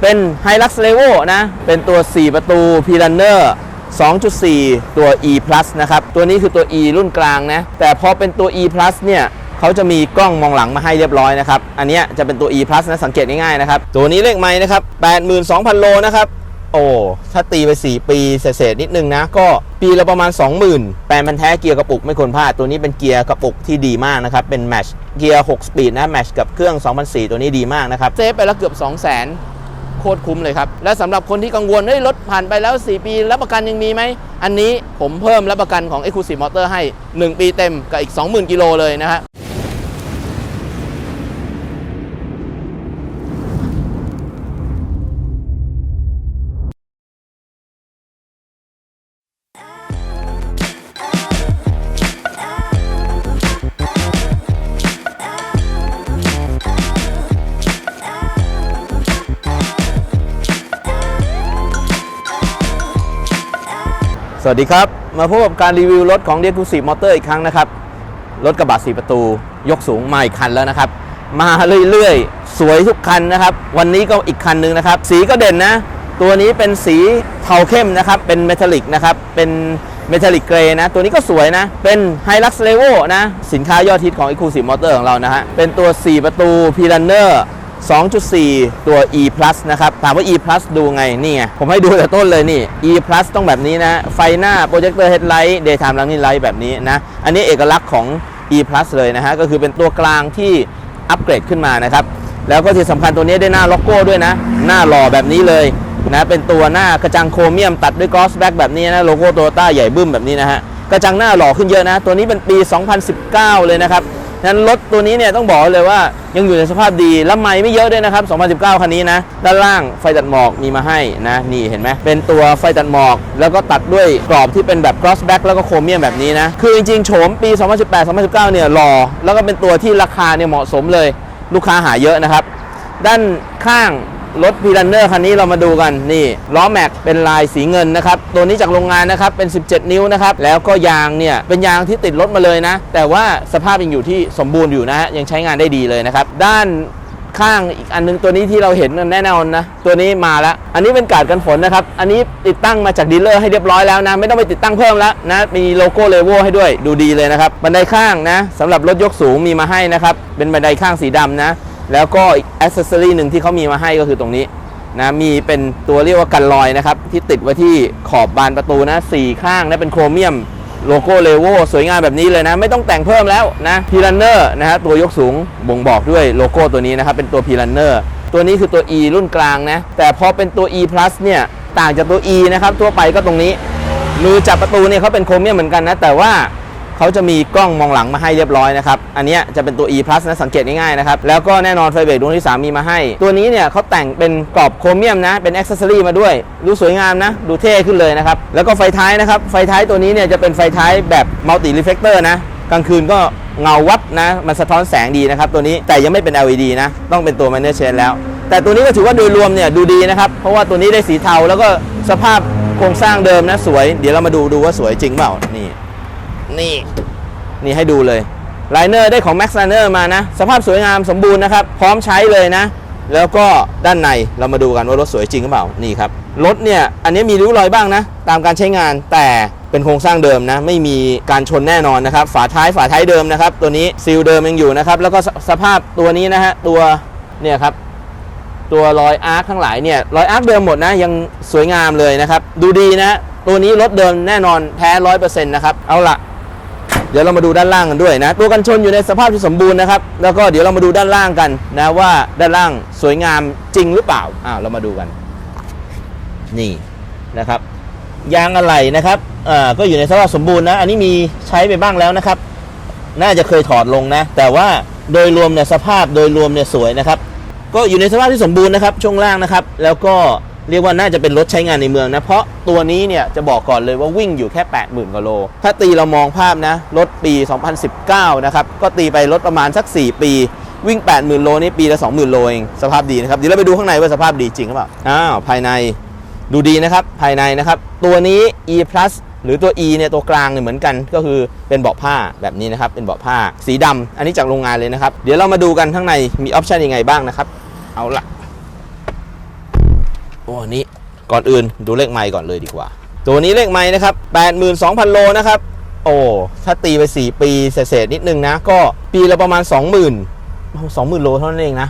เป็น Hilux Levo นะ เป็นตัว 4 ประตู p l a n n e r 2.4 ตัว E Plus นะครับ ตัวนี้คือตัว E รุ่นกลางนะ แต่พอเป็นตัว E Plus เนี่ยเขาจะมีกล้องมองหลังมาให้เรียบร้อยนะครับ อันนี้จะเป็นตัว E Plus นะ สังเกตง่ายๆนะครับ ตัวนี้เลขไม้นะครับ 82,000 โลนะครับ โอ้ ถ้าตีไป 4 ปีเศษนิดนึงนะ ก็ปีละประมาณ 20,000 แปลมันแท้เกียร์กระปุกไม่ควรพลาด ตัวนี้เป็นเกียร์กระปุกที่ดีมากนะครับ เป็นแมชเกียร์ 6 สปีดนะ แมชกับเครื่อง 2004 ตัวนี้ดีมากนะครับ เซฟไปแล้วเกือบ 200,000 โคตรคุ้มเลยครับ และสำหรับคนที่กังวลเฮ้ยรถผ่านไปแล้ว 4 ปีรับประกันยังมีไหม อันนี้ผมเพิ่มรับประกันของ Exclusive Motor ให้ 1 ปีเต็มกับอีก 20,000 กิโลเลยนะฮะ สวัสดีครับ มาพบกับการรีวิวรถของ d e c u s i v e Motor อีกครั้งนะครับ รถกระบะ4ประตู ยกสูงมาอีกคันแล้วนะครับ มาเรื่อยๆ สวยทุกคันนะครับ วันนี้ก็อีกคันหนึ่งนะครับ สีก็เด่นนะ ตัวนี้เป็นสีเทาเข้มนะครับ เป็นเมทัลลิกนะครับ เป็นเมทัลลิกเกรย์นะ ตัวนี้ก็สวยนะ เป็น Hilux Levo นะ สินค้ายอดฮิตของ Exclusive Motor ของเรานะฮะ เป็นตัว 4 ประตู p l a n n e r 2.4 ตัว E Plus นะครับ ถามว่า E Plus ดูไง นี่ไง ผมให้ดูแต่ต้นเลยนี่ E Plus ต้องแบบนี้นะ ไฟหน้า โปรเจคเตอร์เฮดไลท์ Daytime Running Light แบบนี้นะ อันนี้เอกลักษณ์ของ E Plus เลยนะฮะ ก็คือเป็นตัวกลางที่อัปเกรดขึ้นมานะครับ แล้วก็ที่สำคัญตัวนี้ได้หน้าล็อกโก้ด้วยนะ หน้าหล่อแบบนี้เลยนะ เป็นตัวหน้ากระจังโครเมียมตัดด้วยกอสแบ็กแบบนี้นะ โลโก้โตโยต้าใหญ่บึ้มแบบนี้นะฮะ กระจังหน้าหล่อขึ้นเยอะนะ ตัวนี้เป็นปี 2019 เลยนะครับ นั้นรถตัวนี้เนี่ยต้องบอกเลยว่ายังอยู่ในสภาพดีและไม่ไม่เยอะด้วยนะครับ 2019 คันนี้นะ ด้านล่างไฟตัดหมอกมีมาให้นะ นี่เห็นไหมเป็นตัวไฟตัดหมอก แล้วก็ตัดด้วยกรอบที่เป็นแบบ cross back แล้วก็โครเมียมแบบนี้นะ คือจริงๆโฉมปี 2018 2019 เนี่ยหล่อแล้วก็เป็นตัวที่ราคาเนี่ยเหมาะสมเลย ลูกค้าหาเยอะนะครับ ด้านข้าง รถพีรันเนอร์คันนี้เรามาดูกันนี่ล้อแม็กเป็นลายสีเงินนะครับ ตัวนี้จากโรงงานนะครับเป็น 17 นิ้วนะครับ แล้วก็ยางเนี่ย เป็นยางที่ติดรถมาเลยนะ แต่ว่าสภาพยังอยู่ที่สมบูรณ์อยู่นะฮะยังใช้งานได้ดีเลยนะครับ ด้านข้างอีกอันนึงตัวนี้ที่เราเห็นแน่นอนนะตัวนี้มาแล้ว อันนี้เป็นกาดกันฝนนะครับ อันนี้ติดตั้งมาจากดีลเลอร์ให้เรียบร้อยแล้วนะ ไม่ต้องไปติดตั้งเพิ่มแล้วนะ มีโลโก้เลโวลให้ด้วยดูดีเลยนะครับบันไดข้างนะสำหรับรถยกสูงมีมาให้นะครับเป็นบันไดข้างสีดำนะ แล้วก็อีกอ c เซอรี่หนึ่งที่เขามีมาให้ก็คือตรงนี้นะมีเป็นตัวเรียกว่ากันรอยนะครับ ที่ติดไว้ที่ขอบบานประตูนะสี่ข้างนะเป็นโครเมียมโลโก้เลโวสวยงามแบบนี้เลยนะ ไม่ต้องแต่งเพิ่มแล้วนะพีรันเนอร์นะฮะตัวยกสูงบ่งบอกด้วยโลโก้ตัวนี้นะครับ เป็นตัวพีรันเนอร์ตัวนี้คือตัว E รุ่นกลางนะ แต่พอเป็นตัว E plus เนี่ยต่างจากตัว E นะครับ ทั่วไปก็ตรงนี้ มือจับประตูเนี่ยเขาเป็นโครเมียมเหมือนกันนะ แต่ว่า เขาจะมีกล้องมองหลังมาให้เรียบร้อยนะครับ อันนี้จะเป็นตัว E plus นะสังเกตง่ายๆนะครับ แล้วก็แน่นอนไฟเบรกดวงที่ 3 มีมาให้ ตัวนี้เนี่ยเขาแต่งเป็นกรอบโครเมียมนะ เป็นอ็อกเซอรี่มาด้วย ดูสวยงามนะ ดูเท่ขึ้นเลยนะครับ แล้วก็ไฟท้ายนะครับ ไฟท้ายตัวนี้เนี่ยจะเป็นไฟท้ายแบบมัลติรีเฟลเตอร์นะ กลางคืนก็เงาวับนะ มันสะท้อนแสงดีนะครับตัวนี้ แต่ยังไม่เป็น LED นะ ต้องเป็นตัว m a n u a l Chain แล้ว แต่ตัวนี้ก็ถือว่าโดยรวมเนี่ยดูดีนะครับ เพราะว่าตัวนี้ได้สีเทาแล้วก็สภาพโครงสร้างเดิมนะสวย เดี๋ยวเรามาดูดูว่าสวยจริงเปล่า นี่ นี่ นี่ให้ดูเลยไลเนอร์ได้ของ Max Liner มานะ สภาพสวยงามสมบูรณ์นะครับ พร้อมใช้เลยนะ แล้วก็ด้านในเรามาดูกันว่ารถสวยจริงหรือเปล่า นี่ครับ รถเนี่ย อันนี้มีริ้วรอยบ้างนะ ตามการใช้งานแต่เป็นโครงสร้างเดิมนะ ไม่มีการชนแน่นอนนะครับ ฝาท้ายฝาท้ายเดิมนะครับ ตัวนี้ซีลเดิมยังอยู่นะครับ แล้วก็สสภาพตัวนี้นะฮะตัวเนี่ยครับตัวรอยอาร์คทั้งหลายเนี่ยรอยอาร์คเดิมหมดนะยังสวยงามเลยนะครับ ดูดีนะ ตัวนี้รถเดิมแน่นอนแท้ร้อยเปอร์เซ็นต์นะครับ เอาละ เดี๋ยวเรามาดูด้านล่างกันด้วยนะ ตัวกันชนอยู่ในสภาพที่สมบูรณ์นะครับ แล้วก็เดี๋ยวเรามาดูด้านล่างกันนะว่าด้านล่างสวยงามจริงหรือเปล่าอ่าเรามาดูกัน นี่นะครับ ยางอะไหล่นะครับอ่าก็อยู่ในสภาพสมบูรณ์นะ อันนี้มีใช้ไปบ้างแล้วนะครับ น่าจะเคยถอดลงนะ แต่ว่าโดยรวมเนี่ยสภาพโดยรวมเนี่ยสวยนะครับ ก็อยู่ในสภาพที่สมบูรณ์นะครับ ช่วงล่างนะครับ แล้วก็ เรียกว่าน่าจะเป็นรถใช้งานในเมืองนะ เพราะตัวนี้เนี่ยจะบอกก่อนเลยว่าวิ่งอยู่แค่ 80,000กว่าโล ถ้าตีเรามองภาพนะ รถปี 2019 นะครับ ก็ตีไปรถประมาณสัก 4 ปีวิ่ง 80,000 โลนี่ปีละ 20,000 โลเองสภาพดีนะครับเดี๋ยวเราไปดูข้างในว่าสภาพดีจริงหรือเปล่าอ้าวภายในดูดีนะครับภายในนะครับ ตัวนี้ e plus หรือตัว e เนี่ยตัวกลางเนี่ยเหมือนกันก็คือเป็นเบาะผ้าแบบนี้นะครับ เป็นเบาะผ้าสีดำอันนี้จากโรงงานเลยนะครับ เดี๋ยวเรามาดูกันข้างในมีออปชันยังไงบ้างนะครับ เอาละ โอ้นี้ก่อนอื่นดูเลขไม้ก่อนเลยดีกว่า ตัวนี้เลขไม้นะครับ 82,000 โลนะครับ โอ้ถ้าตีไป 4 ปีเศษนิดนึงนะ ก็ปีละประมาณ 20,000 20,000 โลเท่านั้นเองนะ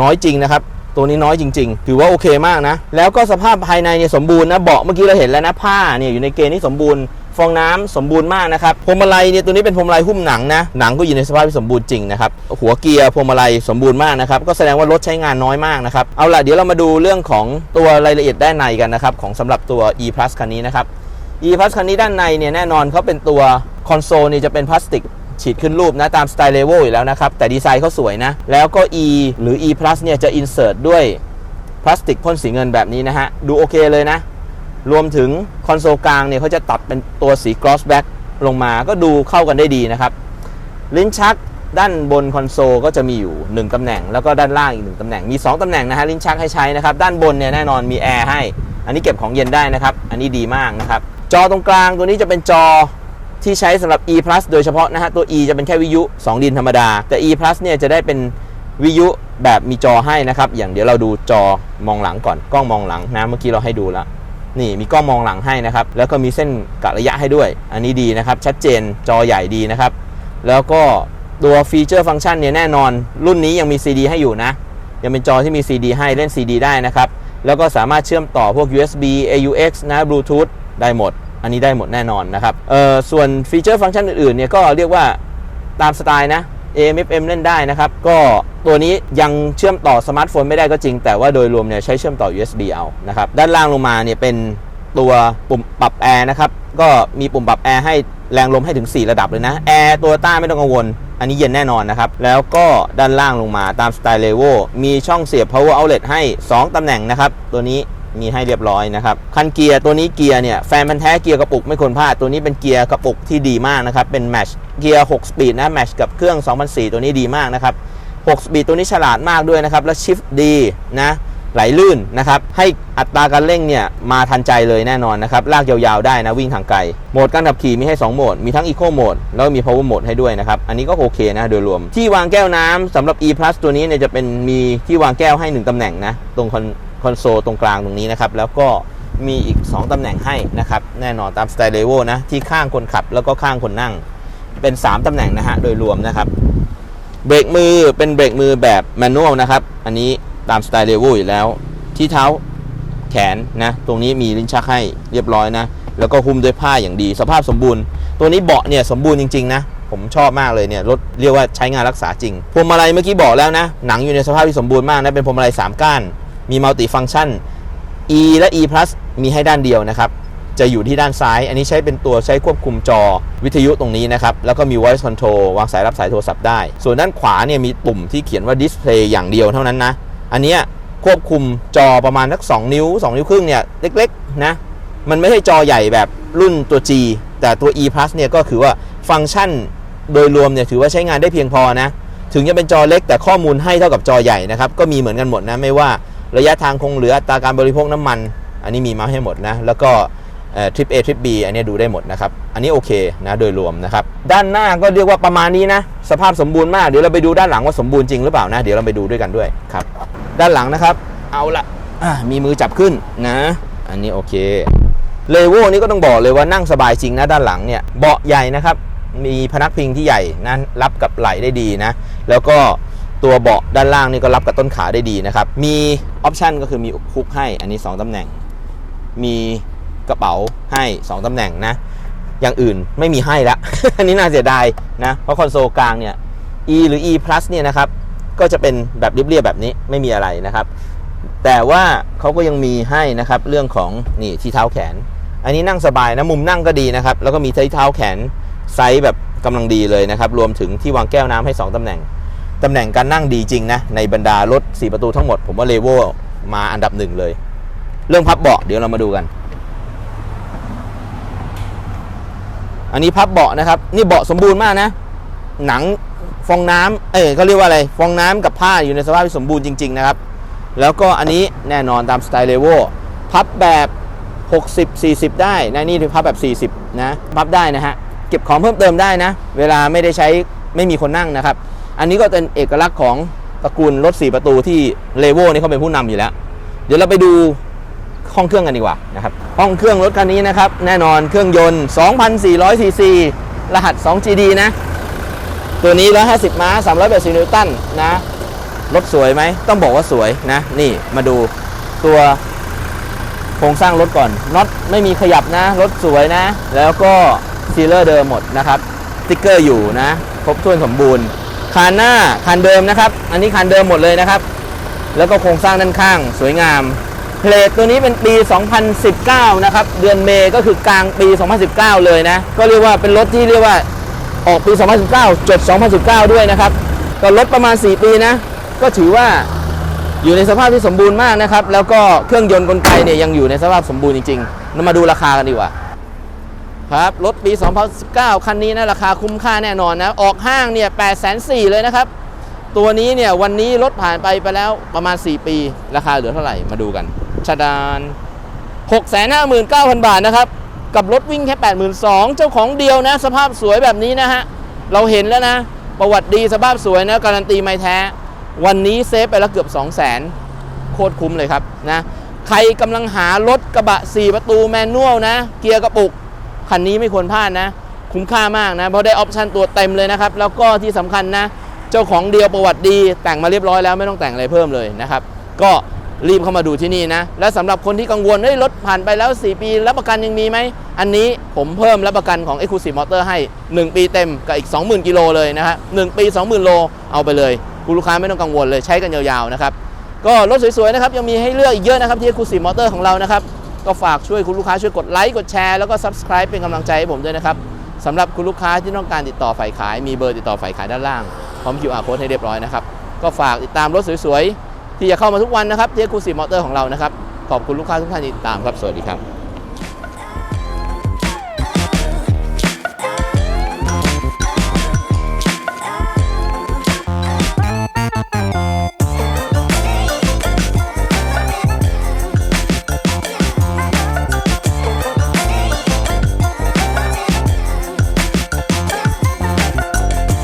น้อยจริงนะครับ ตัวนี้น้อยจริง ๆ ถือว่าโอเคมากนะ แล้วก็สภาพภายในเนี่ยสมบูรณ์นะเบาะเมื่อกี้เราเห็นแล้วนะผ้าเนี่ยอยู่ในเกณฑ์ที่สมบูรณ์ ฟองน้ำสมบูรณ์มากนะครับพวงมาลัยเนี่ยตัวนี้เป็นพวงมาลัยหุ้มหนังนะหนังก็อยู่ในสภาพที่สมบูรณ์จริงนะครับหัวเกียร์พวงมาลัยสมบูรณ์มากนะครับก็แสดงว่ารถใช้งานน้อยมากนะครับเอาล่ะเดี๋ยวเรามาดูเรื่องของตัวรายละเอียดด้านในกันนะครับของสำหรับตัว e plus คันนี้นะครับ e plus คันนี้ด้านในเนี่ยแน่นอนเขาเป็นตัวคอนโซลนี่จะเป็นพลาสติกฉีดขึ้นรูปนะตามสไตล์เลเวลอยู่แล้วนะครับแต่ดีไซน์เขาสวยนะแล้วก็ e หรือ e plus เนี่ยจะ insert ด้วยพลาสติกพ่นสีเงินแบบนี้นะฮะดูโอเคเลยนะ รวมถึงคอนโซลกลางเนี่ยเขาจะตัดเป็นตัวสี gloss black ลงมาก็ดูเข้ากันได้ดีนะครับ ลิ้นชักด้านบนคอนโซลก็จะมีอยู่ 1ตำแหน่ง แล้วก็ด้านล่างอีก 1ตำแหน่ง มี 2ตำแหน่งนะฮะลิ้นชักให้ใช้นะครับ ด้านบนเนี่ยแน่นอนมีแอร์ให้ อันนี้เก็บของเย็นได้นะครับ อันนี้ดีมากนะครับ จอตรงกลางตัวนี้จะเป็นจอที่ใช้สำหรับ e plus โดยเฉพาะนะฮะตัว e จะเป็นแค่วิทยุ2ดินธรรมดา แต่ e plus เนี่ยจะได้เป็นวิทยุแบบมีจอให้นะครับ อย่างเดี๋ยวเราดูจอมองหลังก่อนกล้องมองหลังนะเมื่อกี้เราให้ดูแล้ว นี่มีกล้องมองหลังให้นะครับ แล้วก็มีเส้นกะระยะให้ด้วย อันนี้ดีนะครับ ชัดเจนจอใหญ่ดีนะครับ แล้วก็ตัวฟีเจอร์ฟังก์ชันเนี่ยแน่นอน รุ่นนี้ยังมี CD ให้อยู่นะ ยังเป็นจอที่มี CD ให้เล่น CD ได้นะครับ แล้วก็สามารถเชื่อมต่อพวก USB AUX นะ Bluetooth ได้หมด อันนี้ได้หมดแน่นอนนะครับเออส่วนฟีเจอร์ฟังก์ชันอื่นๆเนี่ยก็เรียกว่าตามสไตล์นะ AM FM เล่นได้นะครับ ก็ตัวนี้ยังเชื่อมต่อสมาร์ทโฟนไม่ได้ก็จริง แต่ว่าโดยรวมเนี่ยใช้เชื่อมต่อ USB เอานะครับ ด้านล่างลงมาเนี่ยเป็นตัวปุ่มปรับแอร์นะครับ ก็มีปุ่มปรับแอร์ให้แรงลมให้ถึง 4 ระดับเลยนะ แอร์ตัวต้าไม่ต้องกังวล อันนี้เย็นแน่นอนนะครับ แล้วก็ด้านล่างลงมาตามสไตล์เลโวมีช่องเสียบ power outlet ให้ 2 ตำแหน่งนะครับ ตัวนี้ มีให้เรียบร้อยนะครับ คันเกียร์ตัวนี้เกียร์เนี่ยแฟนพันธ์แท้เกียร์กระปุกไม่ควรพลาด ตัวนี้เป็นเกียร์กระปุกที่ดีมากนะครับ เป็นแมชเกียร์ 6 สปีดนะ แมชกับเครื่อง2004 ตัวนี้ดีมากนะครับ 6 สปีดตัวนี้ฉลาดมากด้วยนะครับ แล้วชิฟดีนะไหลลื่นนะครับ ให้อัตราการเร่งเนี่ยมาทันใจเลยแน่นอนนะครับ ลากยาวๆได้นะวิ่งทางไกล โหมดการขับขี่มีให้ 2 โหมด มีทั้ง Eco โหมดแล้วก็มี Power โหมดให้ด้วยนะครับ อันนี้ก็โอเคนะโดยรวม ที่วางแก้วน้ำสำหรับ E Plus ตัวนี้เนี่ยจะเป็นมีที่วางแก้วให้ 1ตำแหน่งนะ ตรงคอน คอนโซลตรงกลางตรงนี้นะครับแล้วก็มีอีก 2 ตำแหน่งให้นะครับแน่นอนตามสไตล์เลโวนะที่ข้างคนขับแล้วก็ข้างคนนั่ง เป็น 3 ตำแหน่งนะฮะโดยรวมนะครับเบรกมือเป็นเบรกมือแบบแมนนวลนะครับอันนี้ตามสไตล์เลเวลอยู่แล้ว ที่เท้าแขนนะตรงนี้มีลิ้นชักให้เรียบร้อยนะแล้วก็หุ้มด้วยผ้าอย่างดี สภาพสมบูรณ์ ตัวนี้เบาะเนี่ยสมบูรณ์จริงๆนะผมชอบมากเลยเนี่ยรถเรียกว่าใช้งานรักษาจริงพวงมาลัยเมื่อกี้บอกแล้วนะหนังอยู่ในสภาพที่สมบูรณ์มากนะเป็นพวงมาลัย3ก้าน มีมัลติฟังก์ชัน E และ E plus มีให้ด้านเดียวนะครับจะอยู่ที่ด้านซ้าย อันนี้ใช้เป็นตัวใช้ควบคุมจอวิทยุตรงนี้นะครับ แล้วก็มี voice control วางสายรับสายโทรศัพท์ได้ ส่วนด้านขวาเนี่ยมีปุ่มที่เขียนว่า display อย่างเดียวเท่านั้นนะ อันนี้ควบคุมจอประมาณสัก 2 นิ้ว 2 นิ้วครึ่งเนี่ยเล็กๆนะ มันไม่ใช่จอใหญ่แบบรุ่นตัว G แต่ตัว E plus เนี่ยก็คือว่าฟังก์ชันโดยรวมเนี่ยถือว่าใช้งานได้เพียงพอนะ ถึงจะเป็นจอเล็กแต่ข้อมูลให้เท่ากับจอใหญ่นะครับ ก็มีเหมือนกันหมดนะ ไม่ว่า ระยะทางคงเหลืออัตราการบริโภคน้ำมัน อันนี้มีมาให้หมดนะ แล้วก็ทริป A ทริป B อันนี้ดูได้หมดนะครับ อันนี้โอเคนะโดยรวมนะครับ ด้านหน้าก็เรียกว่าประมาณนี้นะ สภาพสมบูรณ์มาก เดี๋ยวเราไปดูด้านหลังว่าสมบูรณ์จริงหรือเปล่านะ เดี๋ยวเราไปดูด้วยกันด้วยครับ ด้านหลังนะครับ เอาละมีมือจับขึ้นนะ อันนี้โอเคเลโวลนี่ก็ต้องบอกเลยว่านั่งสบายจริงนะด้านหลังเนี่ยเบาะใหญ่นะครับ มีพนักพิงที่ใหญ่นะรับกับไหล่ได้ดีนะ แล้วก็ ตัวเบาะด้านล่างนี่ก็รับกับต้นขาได้ดีนะครับ มีออปชันก็คือมีคุกให้อันนี้ 2ตำแหน่ง มีกระเป๋าให้ 2ตำแหน่งนะ อย่างอื่นไม่มีให้ละ อันนี้น่าเสียดายนะ เพราะคอนโซลกลางเนี่ย E หรือ E plus เนี่ยนะครับ ก็จะเป็นแบบเรียบๆแบบนี้ไม่มีอะไรนะครับ แต่ว่าเขาก็ยังมีให้นะครับเรื่องของนี่ที่เท้าแขน อันนี้นั่งสบายนะมุมนั่งก็ดีนะครับ แล้วก็มีที่เท้าแขนไซส์แบบกำลังดีเลยนะครับ รวมถึงที่วางแก้วน้ำให้ 2ตำแหน่ง ตำแหน่งการนั่งดีจริงนะ ในบรรดารถ 4 ประตูทั้งหมด ผมว่าเลโวมาอันดับหนึ่งเลย เรื่องพับเบาะเดี๋ยวเรามาดูกัน อันนี้พับเบาะนะครับ นี่เบาะสมบูรณ์มากนะ หนังฟองน้ำเอ้ยเขาเรียกว่าอะไร ฟองน้ำกับผ้าอยู่ในสภาพที่สมบูรณ์จริง ๆ นะครับ แล้วก็อันนี้แน่นอนตามสไตล์เลโวพับแบบ 60 40 ได้นะนี่คือพับแบบ 40 นะ พับได้นะฮะ เก็บของเพิ่มเติมได้นะ เวลาไม่ได้ใช้ไม่มีคนนั่งนะครับ อันนี้ก็เป็นเอกลักษณ์ของตระกูลรถ 4 ประตูที่เลโวนี่เขาเป็นผู้นำอยู่แล้ว เดี๋ยวเราไปดูห้องเครื่องกันดีกว่านะครับห้องเครื่องรถคันนี้นะครับ แน่นอนเครื่องยนต์ 2,400ซีซีรหัส 2GD นะ ตัวนี้ 150 ม้า 380 นิวตันนะ รถสวยไหม ต้องบอกว่าสวยนะ นี่มาดูตัวโครงสร้างรถก่อนน็อตไม่มีขยับนะ รถสวยนะ แล้วก็ซีเลอร์เดิมหมดนะครับสติ๊กเกอร์อยู่นะ ครบถ้วนสมบูรณ์ คานหน้าคันเดิมนะครับ อันนี้คันเดิมหมดเลยนะครับ แล้วก็โครงสร้างด้านข้างสวยงาม เพลทตัวนี้เป็นปี 2019 นะครับ เดือนเมย์ก็คือกลางปี 2019 เลยนะ ก็เรียกว่าเป็นรถที่เรียกว่าออกปี 2019จด2019 ด้วยนะครับ ก็รถประมาณ 4 ปีนะ ก็ถือว่าอยู่ในสภาพที่สมบูรณ์มากนะครับ แล้วก็เครื่องยนต์กลไกเนี่ยยังอยู่ในสภาพสมบูรณ์จริงๆเรามาดูราคากันดีกว่า ครับรถปี 2019 คันนี้นะราคาคุ้มค่าแน่นอนนะ ออกห้างเนี่ย8 4 0 0 0เลยนะครับ ตัวนี้เนี่ยวันนี้รถผ่านไปไปแล้วประมาณ 4 ปี ราคาเหลือเท่าไหร่มาดูกันชาดาน659,000 บาทนะครับ กับรถวิ่งแค่ 82,000 เจ้าของเดียวนะ สภาพสวยแบบนี้นะฮะ เราเห็นแล้วนะ ประวัติดีสภาพสวยนะ การันตีไม่แท้ วันนี้เซฟไปแล้วเกือบ 200,000 โคตรคุ้มเลยครับนะ ใครกำลังหารถกระบะ 4 ประตูแมนนวลนะ เกียร์กระปุก คันนี้ไม่ควรพลาดนะ คุ้มค่ามากนะ เพราะได้ออปชันตัวเต็มเลยนะครับ แล้วก็ที่สำคัญนะ เจ้าของเดียวประวัติดี แต่งมาเรียบร้อยแล้วไม่ต้องแต่งอะไรเพิ่มเลยนะครับ ก็รีบเข้ามาดูที่นี่นะ และสำหรับคนที่กังวลเฮ้ยรถผ่านไปแล้ว 4 ปีรับประกันยังมีไหม อันนี้ผมเพิ่มรับประกันของ e x c l u s i v e Motor ให้ 1 ปีเต็มกับอีก 20,000 กิโลเลยนะฮะ1ปี 20,000 โลเอาไปเลยคุณลูกค้าไม่ต้องกังวลเลยใช้กันยาวๆนะครับก็รถสวยๆนะครับยังมีให้เลือกอีกเยอะนะครับที่ e x c l u s i v e Motor ของเรานะครับ ก็ฝากช่วยคุณลูกค้าช่วยกดไลค์กดแชร์แล้วก็ Subscribe เป็นกำลังใจให้ผมด้วยนะครับสำหรับคุณลูกค้าที่ต้องการติดต่อฝ่ายขาย มีเบอร์ติดต่อฝ่ายขายด้านล่างพร้อม QR code ให้เรียบร้อยนะครับก็ฝากติดตามรถสวยๆที่จะเข้ามาทุกวันนะครับที่คูซีมอเตอร์ของเรานะครับขอบคุณลูกค้าทุกท่านที่ติดตามครับสวัสดีครับ